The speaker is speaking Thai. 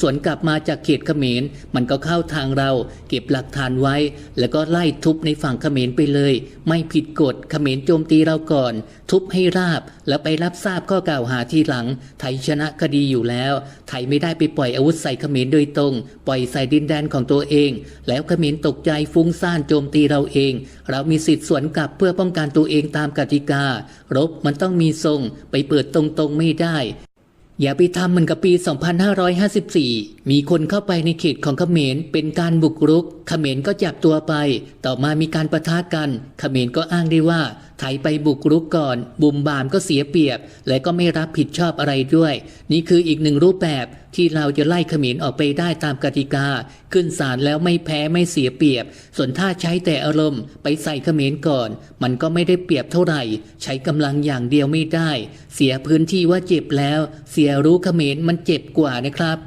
สวนกลับมาจากเขตเขมร มันก็เข้าทางเราเก็บหลักฐานไว้ แล้วก็ไล่ทุบในฝั่งเขมรไปเลย ไม่ผิดกฎเขมรโจมตีเราก่อน ทุบให้ราบแล้วไปรับทราบข้อกล่าวหาทีหลัง ไทยชนะคดีอยู่แล้ว ไทยไม่ได้ไปปล่อยอาวุธใส่เขมรโดยตรง ปล่อยใส่ดินแดนของตัวเอง แล้วเขมรตกใจฟุ้งซ่านโจมตีเราเอง เรามีสิทธิ์สวนกลับเพื่อป้องกันตัวเองตามกติกา รบมันต้องมีทรงไปเปิดตรงๆไม่ได้ อย่าไปทำเหมือนกับปี 2554 มีคนเข้าไปในเขตของเขมรเป็นการบุกรุก เขมรก็จับตัวไป ต่อมามีการประทะกัน เขมรก็อ้างได้ว่า ไทยไปบุกรุกก่อน บุมบามก็เสียเปรียบ และก็ไม่รับผิดชอบอะไรด้วย นี่คืออีกหนึ่งรูปแบบที่เราจะไล่ขมรออกไปได้ตามกติกา ขึ้นศาลแล้วไม่แพ้ไม่เสียเปรียบ ส่วนถ้าใช้แต่อารมณ์ไปใส่ขมรก่อน มันก็ไม่ได้เปรียบเท่าไหร่ ใช้กำลังอย่างเดียวไม่ได้ เสียพื้นที่ว่าเจ็บแล้ว เสียรู้ขมรมันเจ็บกว่านะครับ